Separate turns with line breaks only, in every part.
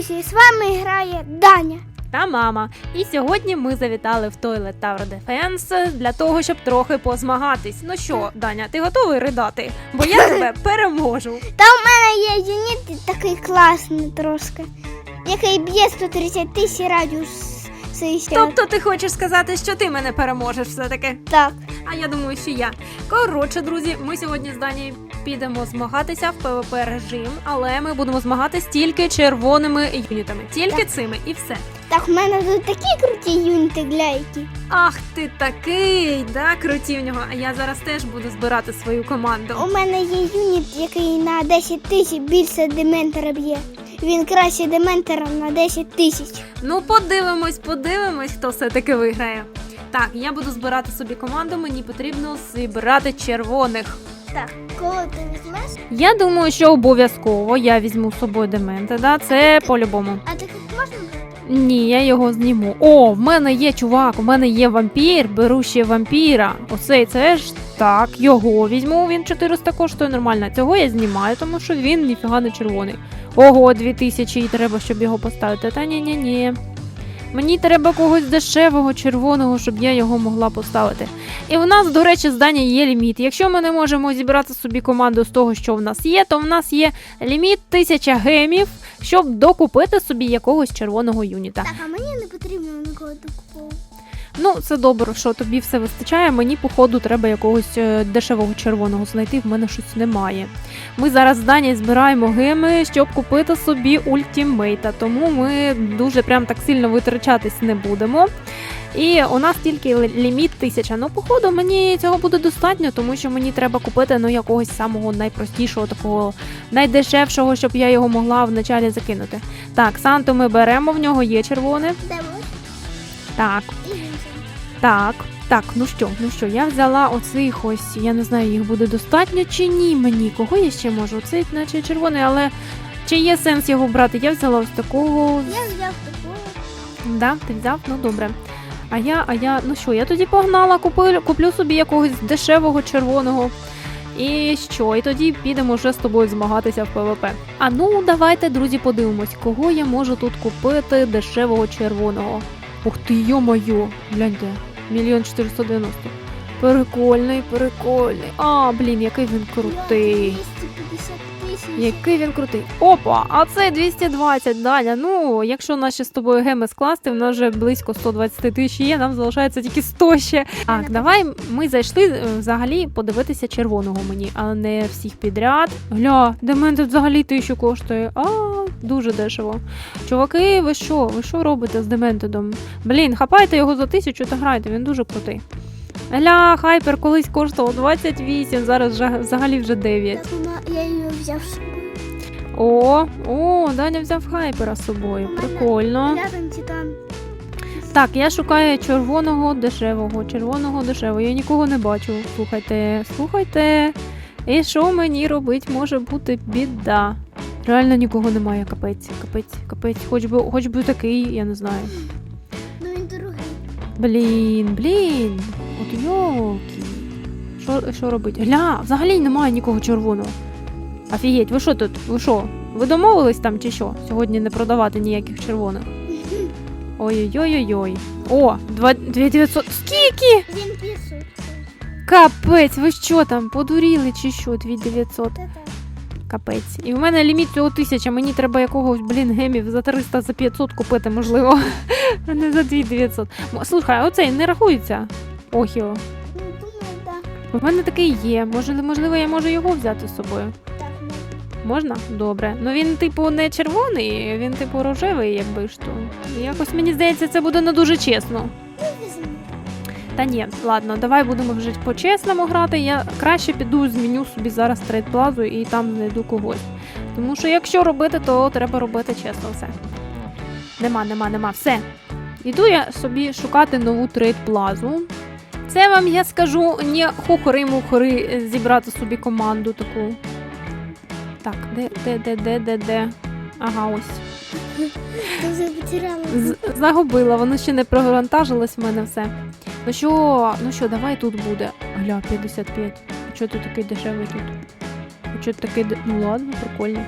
друзі, з вами грає Даня.
та мама. І сьогодні ми завітали в Toilet Tower Defense для того, щоб трохи позмагатись. Ну що, Даня, ти готовий ридати? Бо я тебе переможу.
Та у мене є юніт такий класний трошки, який б'є 130 тисяч радіус свистя.
Тобто ти хочеш сказати, що ти мене переможеш все-таки?
Так.
А я думаю, що я. Коротше, друзі, ми сьогодні з Данією підемо змагатися в ПВП режим, але ми будемо змагатись тільки червоними юнітами. Тільки цими і все.
Так, у мене тут такі круті юніти гляйки.
Ах ти такий, да, круті в нього. А я зараз теж буду збирати свою команду.
У мене є юніт, який на 10 тисяч більше дементора б'є. Він краще дементера на 10 тисяч.
Ну, подивимось, подивимось, хто все-таки виграє. Так, я буду збирати собі команду, мені потрібно зібрати червоних.
Так, коли ти візьмеш?
Я думаю, що обов'язково я візьму з собою дементи, да, це по-любому.
А ти можна?
Ні, я його зніму. О, в мене є чувак, у мене є вампір, беру ще вампіра. Оцей це ж так, його візьму, він 400 коштує нормально. Цього я знімаю, тому що він ніфіга не червоний. Ого, 2000 і треба, щоб його поставити. Та ні, ні, ні. Мені треба когось дешевого, червоного, щоб я його могла поставити. І в нас, до речі, здання є ліміт. Якщо ми не можемо зібрати собі команду з того, що в нас є, то в нас є ліміт 1000 гемів, щоб докупити собі якогось червоного юніта.
Так, а мені не потрібно нікого докуповувати.
Ну, це добре, що тобі все вистачає. Мені, походу, треба якогось е, дешевого червоного знайти. В мене щось немає. Ми зараз з Дані збираємо геми, щоб купити собі ультімейта, тому ми дуже прям так сильно витрачатись не будемо. І у нас тільки ліміт тисяча. Ну, походу, мені цього буде достатньо, тому що мені треба купити ну, якогось самого найпростішого, такого найдешевшого, щоб я його могла вначалі закинути. Так, Санту ми беремо, в нього є червоне. Так. Так, так, ну що, ну що, я взяла оцих ось, я не знаю, їх буде достатньо чи ні мені. Кого я ще можу? Оцей, наче червоний, але чи є сенс його брати? Я взяла ось такого.
Я взяв такого.
Да, ти взяв? Ну добре. А я, а я, ну що, я тоді погнала, куплю, куплю собі якогось дешевого червоного. І що? І тоді підемо вже з тобою змагатися в ПВП. А ну давайте, друзі, подивимось, кого я можу тут купити дешевого червоного. Ух ти, йо-моє, гляньте, мільйон 490. Прикольний, прикольний. А, блін, який він крутий.
250 тисяч.
Який він крутий. Опа, а це 220, Даня. Ну, якщо наші з тобою геми скласти, в нас вже близько 120 тисяч є, нам залишається тільки 100 ще. Так, давай ми зайшли е, взагалі подивитися червоного мені, а не всіх підряд. Гля, де мене взагалі тисячу коштує. А, дуже дешево. Чуваки, ви що? Ви що робите з дементедом? Блін, хапайте його за тисячу та грайте, він дуже крутий. Гля, хайпер колись коштував 28, зараз вже- взагалі вже 9.
Я її взяв з собою.
О, о, Даня взяв хайпера з собою. Прикольно.
Титан.
Так, я шукаю червоного дешевого, червоного дешевого. Я нікого не бачу. Слухайте, слухайте. І що мені робить? Може бути біда. Реально нікого немає, капець, капець, капець. Хоч би, хоч би такий, я не знаю.
Ну він дорогий.
Блін, блін. От йолки. Що, що робить? Гля, взагалі немає нікого червоного. Офігеть, ви що тут? Ви що? Ви домовились там чи що? Сьогодні не продавати ніяких червоних. Ой-ой-ой-ой. О, 2900. Скільки?
Він пішов.
Капець, ви що там, подуріли чи що? 2900. Капець. І в мене ліміт цього 1000, мені треба якогось, блін, гемів за 300, за 500 купити, можливо. А не за 2900. Слухай, а оцей не рахується. Охіо. У мене такий є. Може, можливо, я можу його взяти з собою. Можна? Добре. Ну він, типу, не червоний, він, типу, рожевий, якби ж то. Якось мені здається, це буде не дуже чесно. Та ні, ладно, давай будемо вже по-чесному грати. Я краще піду зміню собі зараз трейд плазу і там знайду когось. Тому що якщо робити, то треба робити чесно все. Нема, нема, нема, все. Іду я собі шукати нову трейд плазу. Це вам я скажу не хухори-мухори зібрати собі команду таку. Так, де, де, де, де, де, де? Ага, ось. З- загубила, воно ще не програнтажилось в мене все. Ну що, ну що, давай тут буде. Гля, 55. А чого ти такий дешевий тут? Чого ти такий. Ну ладно, прикольно.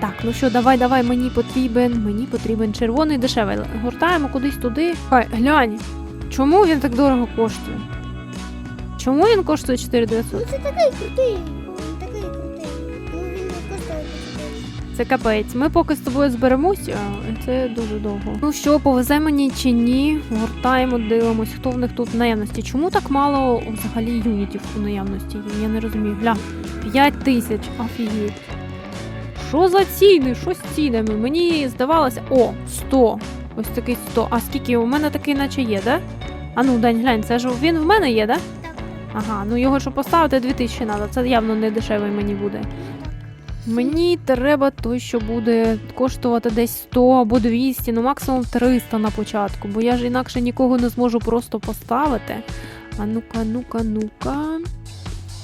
Так, ну що, давай, давай, мені потрібен, мені потрібен червоний дешевий. Гортаємо кудись туди. Хай, глянь. Чому він так дорого коштує? Чому він коштує 4900?
Ну це такий крутий,
Це капець. Ми поки з тобою зберемось, це дуже довго. Ну що, повезе мені чи ні? Гортаємо, дивимось, хто в них тут в наявності. Чому так мало взагалі юнітів у наявності? Я не розумію. Гля, 5 тисяч, офігеть. Що за ціни? Що з цінами? Мені здавалося. О, 100. Ось такий 100. А скільки у мене такий наче є, да? А ну, Дань, глянь, це ж він в мене є, да? Ага, ну його щоб поставити 2000 треба. Це явно не дешевий мені буде. Мені треба той, що буде коштувати десь 100 або 200, ну максимум 300 на початку, бо я ж інакше нікого не зможу просто поставити. А ну-ка, ну-ка, ну-ка.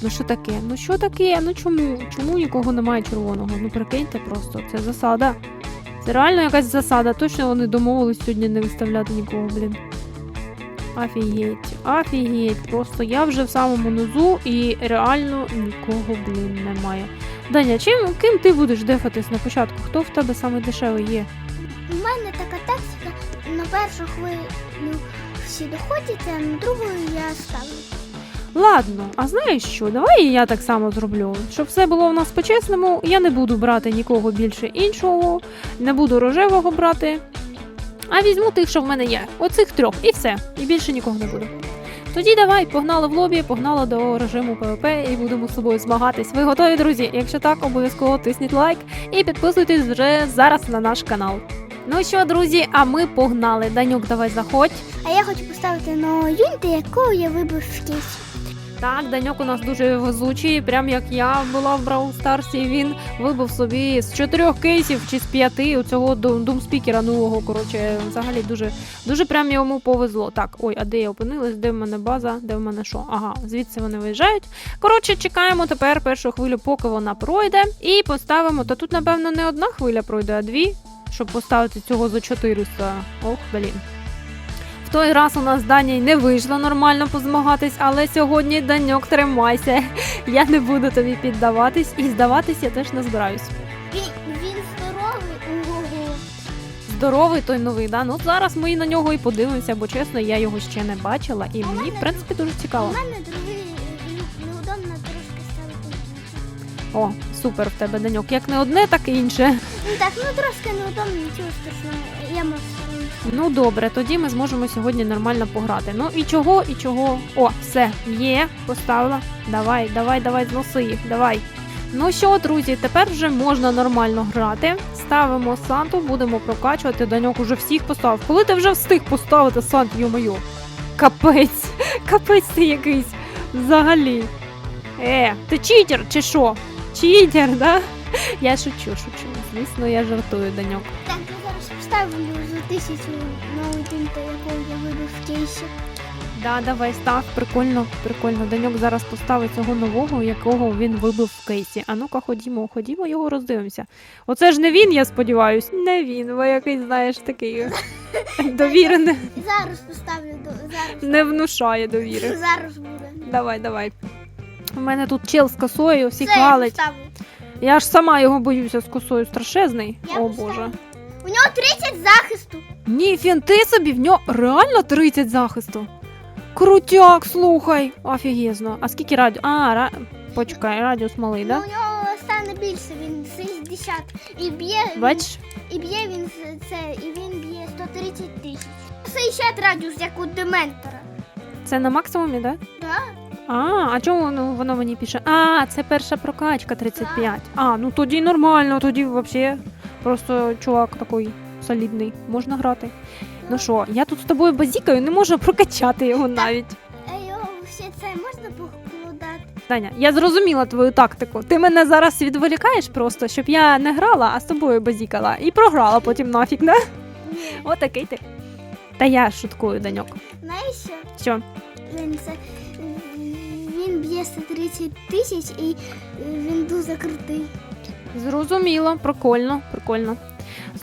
Ну що таке? Ну що таке? Ну чому? Чому нікого немає червоного? Ну прикиньте просто, це засада. Це реально якась засада. Точно вони домовились сьогодні не виставляти нікого, блін. Офігеть, офігеть. Просто я вже в самому низу і реально нікого, блін, немає. Даня, чим ким ти будеш дефатись на початку? Хто в тебе саме дешевий є?
У мене така тактика, на першу хвилю всі доходять, а на другу я ставлю.
Ладно, а знаєш що? Давай і я так само зроблю. Щоб все було у нас по-чесному, я не буду брати нікого більше іншого, не буду рожевого брати. А візьму тих, що в мене є. Оцих трьох, і все. І більше нікого не буду. Тоді давай, погнали в лобі, погнали до режиму ПВП і будемо з собою змагатись. Ви готові, друзі? Якщо так, обов'язково тисніть лайк і підписуйтесь вже зараз на наш канал. Ну що, друзі, а ми погнали. Данюк, давай заходь.
А я хочу поставити на юніта, якого я вибив в.
Так, Даньок у нас дуже везучий, прям як я була в Brawl Старсі, він вибив собі з чотирьох кейсів чи з п'яти у цього думспікера нового. Коротше, взагалі дуже, дуже прям йому повезло. Так, ой, а де я опинилась? Де в мене база? Де в мене що? Ага, звідси вони виїжджають. Коротше, чекаємо тепер першу хвилю, поки вона пройде, і поставимо. Та тут, напевно, не одна хвиля пройде, а дві, щоб поставити цього за 400. Ох, блін. В той раз у нас Даня й не вийшло нормально позмагатись, але сьогодні Даньок тримайся. Я не буду тобі піддаватись і здаватись я теж не збираюсь.
Він, він здоровий.
Здоровий той новий, да? Ну зараз ми на нього і подивимося, бо чесно, я його ще не бачила, і мені, в принципі, дуже цікаво.
У мене другий неудобно трошки ставити.
О, супер в тебе Даньок. Як не одне, так і інше.
Ну так, ну трошки неудобно, нічого страшного. Я можу.
Ну добре, тоді ми зможемо сьогодні нормально пограти. Ну і чого, і чого. О, все, є, поставила. Давай, давай, давай, зноси їх, давай. Ну що, друзі, тепер вже можна нормально грати. Ставимо Санту, будемо прокачувати. Даньок уже всіх поставив. Коли ти вже встиг поставити Сант, йо-моє? Капець, капець ти якийсь. Взагалі. Е, ти читер чи що? Читер, да? Я шучу, шучу. Звісно, я жартую, Даньок.
Поставлю за тисячу на юніта, якого я вибив в кейсі.
Да, давай став. Прикольно, прикольно. Даньок зараз поставить цього нового, якого він вибив в кейсі. А ну-ка, ходімо, ходімо, його роздивимося. Оце ж не він, я сподіваюсь. Не він, бо якийсь, знаєш, такий довірений.
Зараз поставлю зараз.
Не внушає довіри.
Зараз буде.
Давай, давай. У мене тут чел з косою, всі хвалить. Я ж сама його боюся з косою страшезний. О
поставлю.
боже.
У нього 30 захисту.
Ні, фінти собі, в нього реально 30 захисту. Крутяк, слухай. Офігезно. А скільки радіо? А, ра... почекай, радіус малий,
Ну,
да?
у нього стане більше, він 60. І б'є, він-
Бачиш?
і б'є він з- це, і він б'є 130 тисяч. 60 радіус, як у Дементора.
Це на максимумі, да?
Да?
А, а чому воно, воно мені пише? А, це перша прокачка 35. А, ну тоді нормально, тоді взагалі просто чувак такий солідний. Можна грати. Ну що, я тут з тобою базікаю, не можу прокачати його навіть.
А його все це можна покладати?
Даня, я зрозуміла твою тактику. Ти мене зараз відволікаєш просто, щоб я не грала, а з тобою базікала. І програла потім нафіг, да?
Ні.
Отакий ти. Та я шуткую, Даньок.
Знаєш що?
Що?
Він це він б'є 130 тисяч і він дуже крутий.
Зрозуміло, прикольно, прикольно.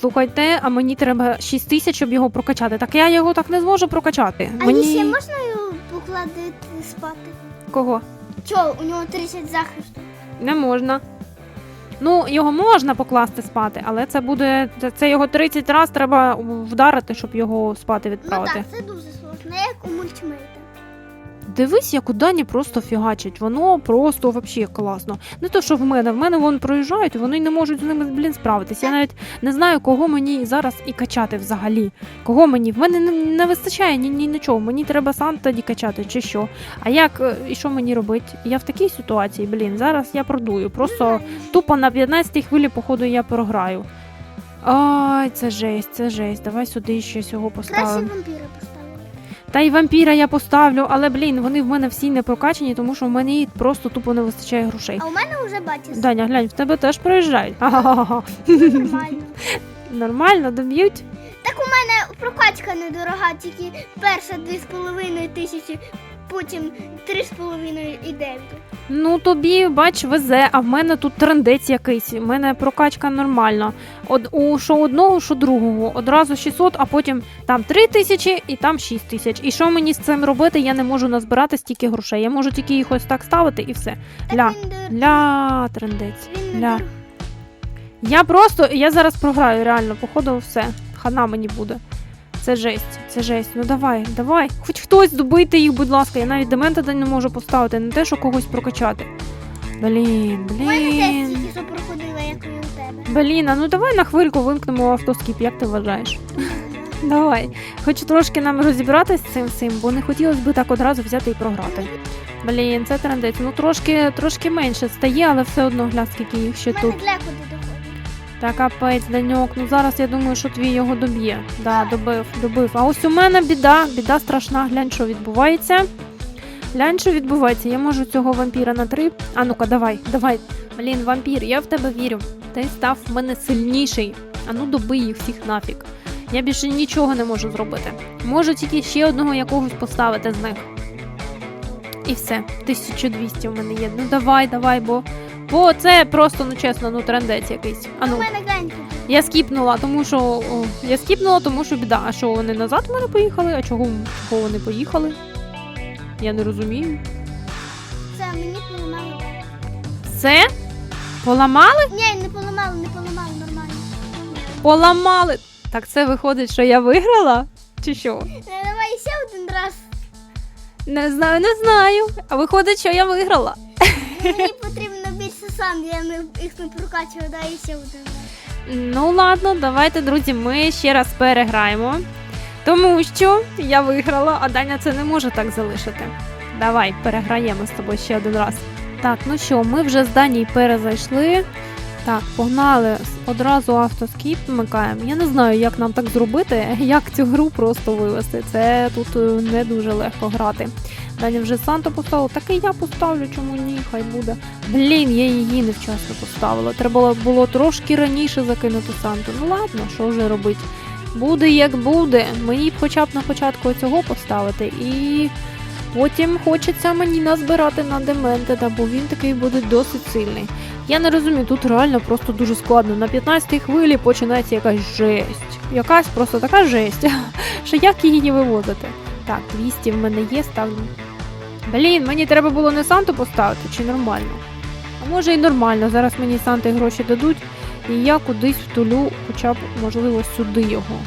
Слухайте, а мені треба 6 тисяч, щоб його прокачати. Так я його так не зможу прокачати.
А
мені...
ще можна його покладати спати?
Кого?
Чо, у нього 30 захисту.
Не можна. Ну, його можна покласти спати, але це буде. Це, його 30 разів треба вдарити, щоб його спати
Ну
відправити.
так, це дуже сложно, як у мультимейта.
Дивись, як у Дані просто фігачить. Воно просто вообще класно. Не то, що в мене. В мене вон проїжджають, вони не можуть з ними, блін, справитися. Я навіть не знаю, кого мені зараз і качати взагалі. Кого мені? В мене не, вистачає ні, ні нічого. Мені треба сам тоді качати, чи що. А як е, і що мені робити? Я в такій ситуації, блін, зараз я продую. Просто тупо на 15-й хвилі, походу, я програю. Ай, це жесть, це жесть. Давай сюди ще цього поставимо. Та й вампіра я поставлю, але блін, вони в мене всі не прокачані, тому що в мене просто тупо не вистачає грошей.
А у мене вже бачиш.
Даня, глянь, в тебе теж проїжджають.
Нормально.
Нормально, доб'ють.
Так у мене прокачка недорога, тільки перша 2,5 тисячі, потім 3,5 і 9.
Ну тобі, бач, везе, а в мене тут трендець якийсь. У мене прокачка нормальна. Од, у що одного, що другого. Одразу 600, а потім там 3 тисячі і там 6 тисяч. І що мені з цим робити? Я не можу назбирати стільки грошей. Я можу тільки їх ось так ставити і все.
Так
Ля,
він,
ля, трендець.
він
ля. Я просто, я зараз програю, реально, походу, все. Хана мені буде. Це жесть, це жесть. Ну давай, давай. Хоч хтось добийте їх, будь ласка. Я навіть демента не можу поставити, не те, що когось прокачати. Блін, блін.
проходила, як і у тебе.
Блін, а ну давай на хвильку вимкнемо автоскіп, як ти вважаєш? Давай. Хочу трошки нам розібратися з цим всім, бо не хотілося б так одразу взяти і програти. Блін, це трендець. Ну трошки, трошки менше стає, але все одно гля, скільки їх ще тут.
мене.
Та капець, Даньок, ну зараз я думаю, що твій його доб'є. Да, добив, добив. А ось у мене біда, біда страшна. Глянь, що відбувається. Глянь, що відбувається. Я можу цього вампіра на три. А ну-ка, давай, давай. Блін, вампір, я в тебе вірю. Ти став в мене сильніший. А ну добий їх всіх нафіг. Я більше нічого не можу зробити. Можу тільки ще одного якогось поставити з них. І все, 1200 в мене є. Ну давай, давай, бо. Бо це просто, ну чесно, ну трендець якийсь. А ну. Я скіпнула, тому що о, я скіпнула, тому що біда. А що вони назад в мене поїхали? А чого, чого вони поїхали? Я не розумію.
Це мені поламало.
Все? Поламали?
Ні, не поламало, не поламало, нормально.
Поламали. Так це виходить, що я виграла? Чи що?
Е, Давай ще один раз.
Не знаю, не знаю. А виходить, що я виграла.
Мені потрібно сам, я їх не прокачував, да, і ще.
Ну ладно, давайте, друзі, ми ще раз переграємо. Тому що я виграла, а Даня це не може так залишити. Давай, переграємо з тобою ще один раз. Так, ну що, ми вже з Данії перезайшли. Так, погнали. Одразу автоскіп вмикаємо. Я не знаю, як нам так зробити, як цю гру просто вивести. Це тут е, не дуже легко грати. Даня вже Санто поставив, так і я поставлю, чому ні, хай буде. Блін, я її невчасно поставила. Треба було трошки раніше закинути Санту. Ну ладно, що вже робити. Буде як буде. Мені б хоча б на початку цього поставити і. Потім хочеться мені назбирати на Дементеда, бо він такий буде досить сильний. Я не розумію, тут реально просто дуже складно. На 15-й хвилі починається якась жесть. Якась просто така жесть, що як її не вивозити. Так, 200 в мене є, ставлю. Блін, мені треба було не Санту поставити, чи нормально? А може і нормально, зараз мені Санти гроші дадуть, і я кудись втулю, хоча б, можливо, сюди його.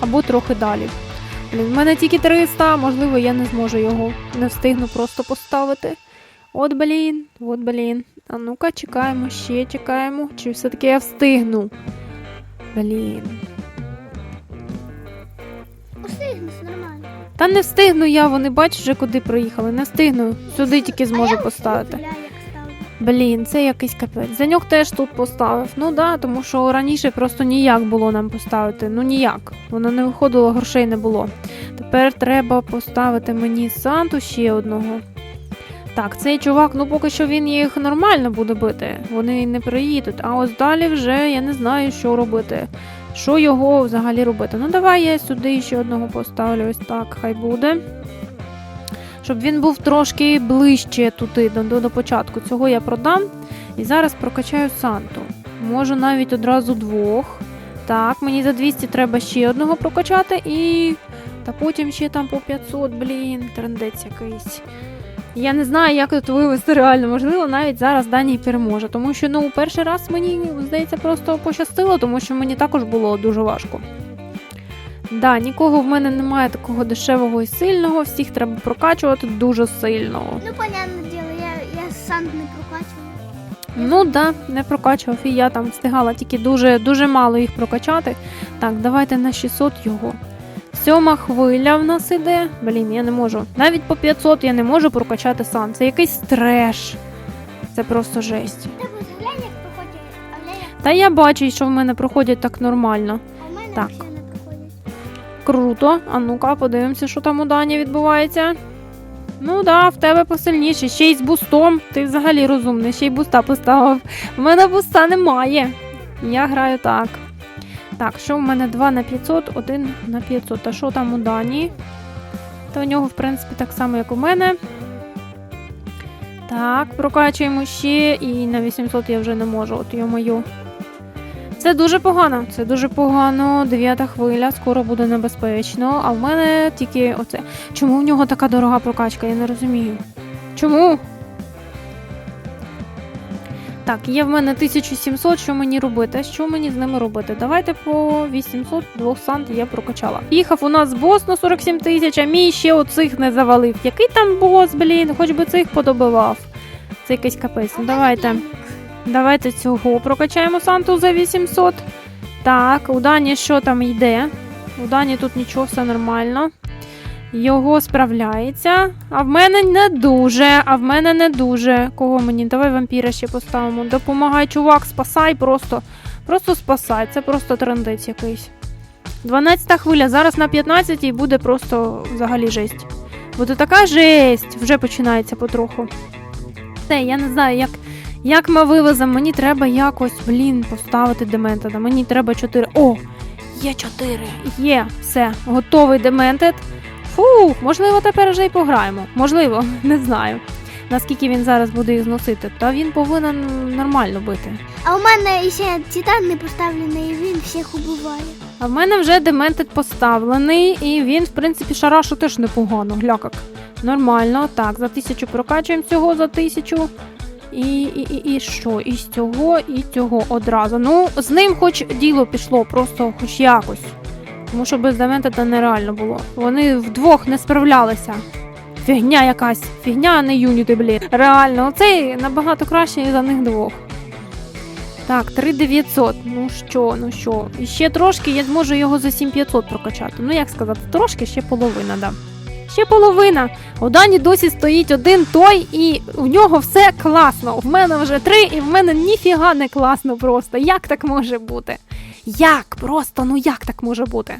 Або трохи далі. Блін, в мене тільки 300, можливо, я не зможу його. Не встигну просто поставити. От блін, от блін. А ну-ка, чекаємо, ще чекаємо. Чи все-таки я встигну? Блін.
Устигнеш, нормально.
Та не встигну я, вони бачать вже куди приїхали. Не встигну. Сюди тільки зможу поставити. Блін, це якийсь капець. Заньок теж тут поставив. Ну да, тому що раніше просто ніяк було нам поставити. Ну ніяк. Воно не виходило, грошей не було. Тепер треба поставити мені Санту ще одного. Так, цей чувак, ну поки що він їх нормально буде бити. Вони не приїдуть. А ось далі вже я не знаю, що робити. Що його взагалі робити? Ну давай я сюди ще одного поставлю. Ось так, хай буде. Щоб він був трошки ближче туди, до, до початку. Цього я продам. І зараз прокачаю Санту. Можу навіть одразу двох. Так, мені за 200 треба ще одного прокачати і. Та потім ще там по 500, блін, трендець якийсь. Я не знаю, як тут вивести реально. Можливо, навіть зараз Дані переможе. Тому що ну перший раз мені здається просто пощастило, тому що мені також було дуже важко. Да, нікого в мене немає такого дешевого і сильного. Всіх треба прокачувати дуже сильно.
Ну, понятне діло, я, я сам не прокачую.
Ну да, не прокачував, і я там встигала тільки дуже дуже мало їх прокачати. Так, давайте на 600 його. Сьома хвиля в нас іде. Блін, я не можу. Навіть по 500 я не можу прокачати сан. Це якийсь треш. Це просто жесть.
Та
я бачу, що в мене проходять так нормально.
а в мене
Так. Круто. А ну-ка, подивимося, що там у Дані відбувається. Ну да, в тебе посильніше. Ще й з бустом. Ти взагалі розумний, ще й буста поставив. У мене буста немає. Я граю так. Так, що в мене 2 на 500, 1 на 500. А що там у Дані? Та у нього, в принципі, так само, як у мене. Так, прокачуємо ще і на 800 я вже не можу. От йо-моє. Це дуже погано. Це дуже погано. Дев'ята хвиля, скоро буде небезпечно. А в мене тільки оце. Чому в нього така дорога прокачка? Я не розумію. Чому? Так, є в мене 1700, що мені робити? Що мені з ними робити? Давайте по 800 двох сант я прокачала. Їхав у нас бос на 47 тисяч, а мій ще оцих не завалив. Який там бос, блін, хоч би цих подобивав. Це якийсь капець. Ну, давайте. Давайте цього прокачаємо Санту за 800. Так, у Дані що там йде? У Дані тут нічого, все нормально. Його справляється. А в мене не дуже. А в мене не дуже. Кого мені? Давай вампіра ще поставимо. Допомагай, чувак, спасай просто. Просто спасай. Це просто трендець якийсь. 12 хвиля. Зараз на 15 і буде просто взагалі жесть. Буде така жесть. Вже починається потроху. Все, я не знаю, як як ми вивеземо? Мені треба якось, блін, поставити дементеда. Мені треба 4. О! Є 4. Є, все, готовий дементед. Фух, можливо, тепер вже й пограємо. Можливо, не знаю. Наскільки він зараз буде їх зносити, та він повинен нормально бити.
А у мене ще титан не поставлений, і він всіх убиває.
А в мене вже дементед поставлений, і він, в принципі, шарашу теж непогано. Глякак. Нормально. Так, за тисячу прокачуємо цього за тисячу. І, і, і, що? І з цього, і цього одразу. Ну, з ним хоч діло пішло, просто хоч якось. Тому що без дементеда нереально було. Вони вдвох не справлялися. Фігня якась, фігня, а не юніти, блін. Реально, оцей набагато краще за них двох. Так, 3900. Ну що, ну що. І ще трошки я зможу його за 7500 прокачати. Ну, як сказати, трошки ще половина, да. Ще половина. У Дані досі стоїть один той, і у нього все класно. В мене вже три, і в мене ніфіга не класно просто. Як так може бути? Як? Просто, ну як так може бути?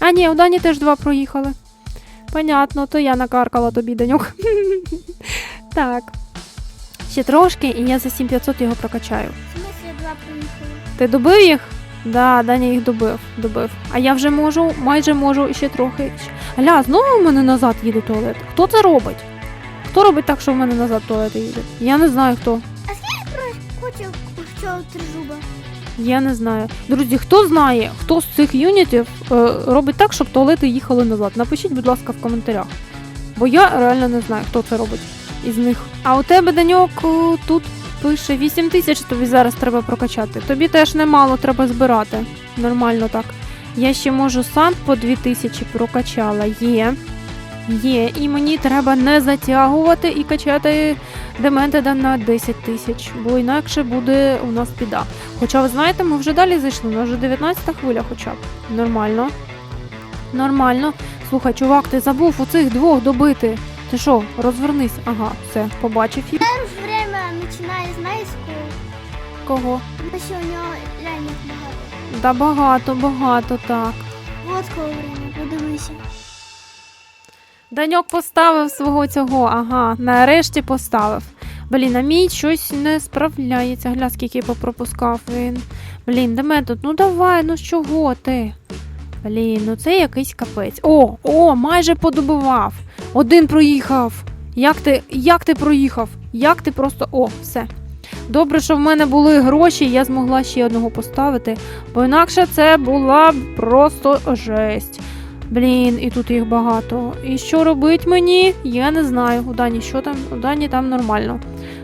А ні, у Дані теж два проїхали. Понятно, то я накаркала тобі Данюк. так. Ще трошки, і я за 7500 його прокачаю.
В смысле два приїхали?
Ти добив їх? Да, Даня їх добив, добив. А я вже можу, майже можу ще трохи. Аля, знову в мене назад їде туалет. Хто це робить? Хто робить так, що в мене назад туалет їде? Я не знаю хто.
Хочу цього тризуба.
Я не знаю. Друзі, хто знає, хто з цих юнітів е, робить так, щоб туалети їхали назад? Напишіть, будь ласка, в коментарях. Бо я реально не знаю, хто це робить із них. А у тебе, Даньок, тут пише 8 тисяч тобі зараз треба прокачати. Тобі теж немало треба збирати. Нормально так. Я ще можу сам по 2 тисячі прокачала. Є. Є. І мені треба не затягувати і качати дементеда на 10 тисяч, бо інакше буде у нас піда. Хоча ви знаєте, ми вже далі зайшли, у нас вже 19 хвиля хоча б. Нормально. Нормально. Слухай, чувак, ти забув у цих двох добити. Ти що, розвернись? Ага, все, побачив їх.
Починає, знаєш, коли?
Кого?
Тому що у нього реально багато.
Да багато, багато, так.
Вот коли время, подивися.
Даньок поставив свого цього, ага, нарешті поставив. Блін, а мій щось не справляється. Гля, скільки попропускав він. Блін, де метод? Ну давай, ну з чого ти? Блін, ну це якийсь капець. О, о, майже подобував. Один проїхав. Як ти, як ти проїхав? Як ти просто. О, все. Добре, що в мене були гроші, я змогла ще одного поставити, бо інакше це була б просто жесть. Блін, і тут їх багато. І що робить мені? Я не знаю. У Дані що там? У Дані там нормально.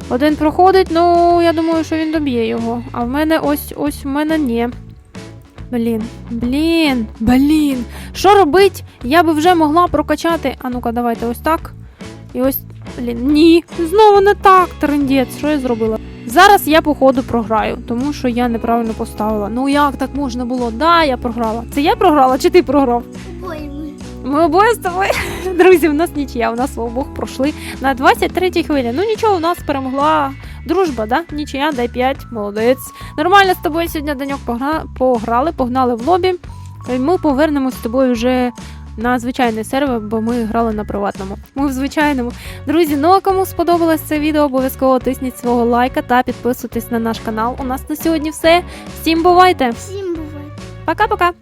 Один проходить, ну я думаю, що він доб'є його. А в мене ось ось в мене ні. Блін, блін, блін. Що робить? Я би вже могла прокачати. А ну-ка, давайте ось так. І ось. Блін, ні, знову не так, трендець, що я зробила? Зараз я, походу, програю, тому що я неправильно поставила. Ну як так можна було? Да, я програла. Це я програла чи ти програв?
Ми.
Ми обоє з тобою. Друзі, у нас нічия, у нас обох пройшли на 23-й хвилі. Ну нічого, у нас перемогла дружба, да? Нічия, дай 5, молодець. Нормально з тобою сьогодні деньок погра... пограли, погнали в лобі. Ми повернемось з тобою вже на звичайний сервер, бо ми грали на приватному. Ми в звичайному. Друзі, ну а кому сподобалось це відео, обов'язково тисніть свого лайка та підписуйтесь на наш канал. У нас на сьогодні все. Всім бувайте!
Всім бувайте!
Пока-пока!